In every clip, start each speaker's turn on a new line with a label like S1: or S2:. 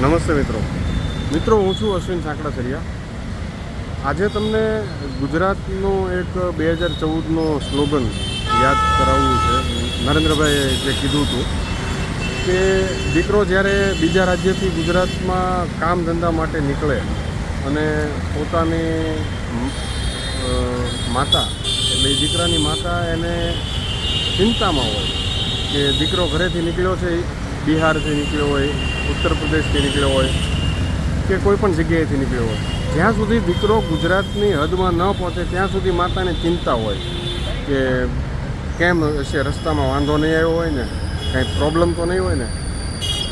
S1: નમસ્તે મિત્રો. મિત્રો, હું છું અશ્વિન સાંકડાસરિયા આજે તમને ગુજરાતનો એક બે હજાર ચૌદનો સ્લોગન યાદ કરાવવું છે. નરેન્દ્રભાઈએ જે કીધું હતું કે દીકરો જ્યારે બીજા રાજ્યથી ગુજરાતમાં કામ ધંધા માટે નીકળે અને પોતાની માતા એટલે દીકરાની માતા એને ચિંતામાં હોય કે દીકરો ઘરેથી નીકળ્યો છે, બિહારથી નીકળ્યો હોય ઉત્તર પ્રદેશથી નીકળ્યો હોય કે કોઈ પણ જગ્યાએથી નીકળ્યો હોય. જ્યાં સુધી દીકરો ગુજરાતની હદમાં ન પહોંચે, ત્યાં સુધી માતાને ચિંતા હોય કે કેમ હશે, રસ્તામાં વાંધો નહીં આવ્યો હોય ને, કાંઈ પ્રોબ્લેમ તો નહીં હોય ને?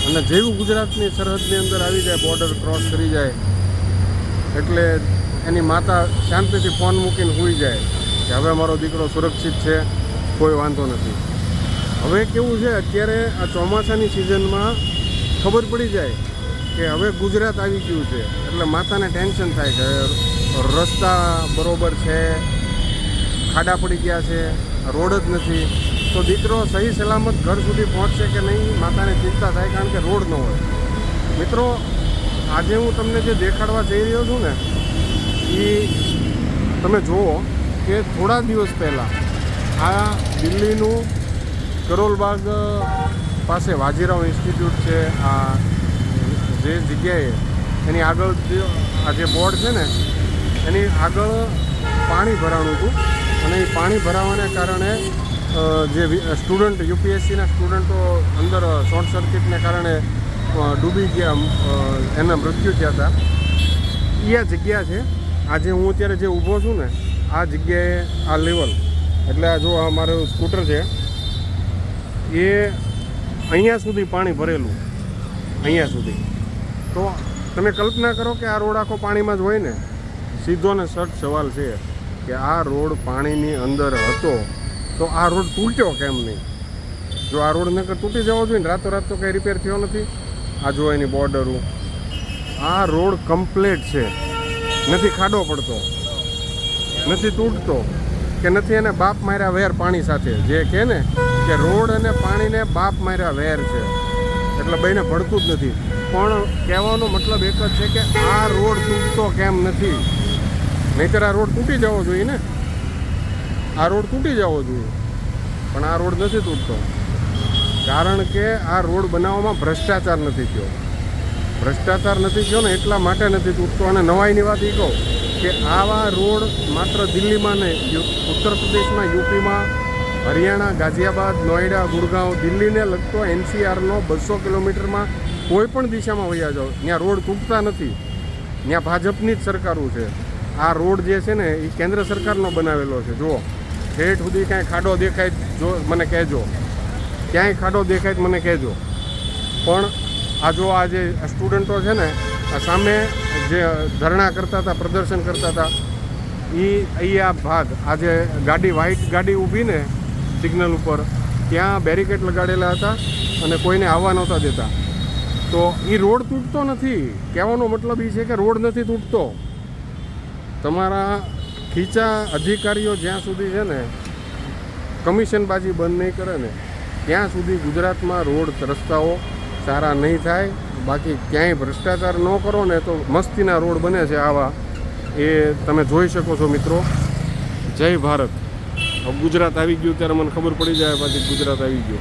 S1: અને જેવું ગુજરાતની સરહદની અંદર આવી જાય બોર્ડર ક્રોસ કરી જાય, એટલે એની માતા શાંતિથી ફોન મૂકીને સૂઈ જાય કે હવે મારો દીકરો સુરક્ષિત છે, કોઈ વાંધો નથી. હવે કેવું છે, અત્યારે આ ચોમાસાની સિઝનમાં ખબર પડી જાય કે હવે ગુજરાત આવી ગયું છે. એટલે માતાને ટેન્શન થાય કે રસ્તા બરોબર છે, ખાડા પડી ગયા છે, રોડ જ નથી. તો દીકરો સહી સલામત ઘર સુધી પહોંચશે કે નહીં, માતાને ચિંતા થાય કારણ કે રોડ ન હોય. મિત્રો, આજે હું તમને જે દેખાડવા જઈ રહ્યો છું ને એ તમે જુઓ કે થોડા દિવસ પહેલાં આ દિલ્હીનું કરોલબાગ પાસે વાજીરાવ ઇન્સ્ટિટ્યૂટ છે, આ જે જગ્યાએ એની આગળ આ જે બોર્ડ છે ને, એની આગળ પાણી ભરાણું હતું. અને એ પાણી ભરાવાને કારણે જે સ્ટુડન્ટ, યુપીએસસીના સ્ટુડન્ટો અંદર શોર્ટ સર્કિટને કારણે ડૂબી ગયા એના મૃત્યુ થયા હતા. એ આ જગ્યા છે. આજે હું અત્યારે જે ઊભો છું ને, આ જગ્યાએ આ લેવલ. એટલે આ જો આ મારું સ્કૂટર છે, એ અહીંયા સુધી પાણી ભરેલું. અહીંયા સુધી. તો તમે કલ્પના કરો કે આ રોડ આખો પાણીમાં જ હોય ને, સીધો ને સટ સવાલ છે કે આ રોડ પાણીની અંદર હતો તો આ રોડ તૂટ્યો કેમ નહીં? જો આ રોડ નકર તૂટી જવો જોઈએ ને, રાતોરાત તો કંઈ રિપેર થયો નથી. આ જો એની બોર્ડરું આ રોડ કમ્પ્લેટ છે. નથી ખાડો પડતો. નથી તૂટતો. કે નથી એને બાપ માર્યા વેર પાણી સાથે. જે કહે ને કે રોડ અને પાણીને બાપ માર્યા વેર છે. એટલે બેને ભળતું જ નથી. પણ કહેવાનો મતલબ એક જ છે કે આ રોડ તૂટતો કેમ નથી? નહીંતર આ રોડ તૂટી જવો જોઈએ ને? આ રોડ તૂટી જવો જોઈએ. પણ આ રોડ નથી તૂટતો. કારણ કે આ રોડ બનાવવામાં ભ્રષ્ટાચાર નથી થયો. ભ્રષ્ટાચાર નથી થયો ને એટલા માટે નથી તૂટતો. અને નવાઈની વાત એ કહું કે આવા રોડ માત્ર દિલ્હીમાં નહીં, ઉત્તર પ્રદેશમાં, યુપીમાં હરિયાણા, ગાઝિયાબાદ નોઈડા ગુડગાંવ, દિલ્હીને લગતો એનસીઆરનો બસો કિલોમીટરમાં કોઈ પણ દિશામાં વયા જાઓ, ત્યાં રોડ તૂટતા નથી. ત્યાં ભાજપની જ સરકારો છે. આ રોડ જે છે ને, એ કેન્દ્ર સરકારનો બનાવેલો છે. જુઓ, ઠેઠ સુધી ક્યાંય ખાડો દેખાય જો મને કહેજો. ક્યાંય ખાડો દેખાય જ મને કહેજો. પણ આ જો આ જે સ્ટુડન્ટો છે ને, આ સામે જે ધરણા કરતા હતા, પ્રદર્શન કરતા હતા એ અહીંયા ભાગ, આ જે ગાડી વ્હાઇટ ગાડી ઊભી ને સિગ્નલ ઉપર ત્યાં બેરિકેડ લગાડેલા હતા અને કોઈને આવવા નહોતા દેતા. તો એ રોડ તૂટતો નથી. કહેવાનો મતલબ એ છે કે રોડ નથી તૂટતો. તમારા ખીચા અધિકારીઓ જ્યાં સુધી છે ને કમિશનબાજી બંધ નહીં કરે ને, ત્યાં સુધી ગુજરાતમાં રોડ રસ્તાઓ સારા નહીં થાય. બાકી ક્યાંય ભ્રષ્ટાચાર ન કરો ને તો મસ્તીના રોડ બને છે આવા. એ તમે જોઈ શકો છો મિત્રો. જય ભારત. ગુજરાત આવી ગયું ત્યારે મને ખબર પડી જાય પાછી ગુજરાત આવી ગયું.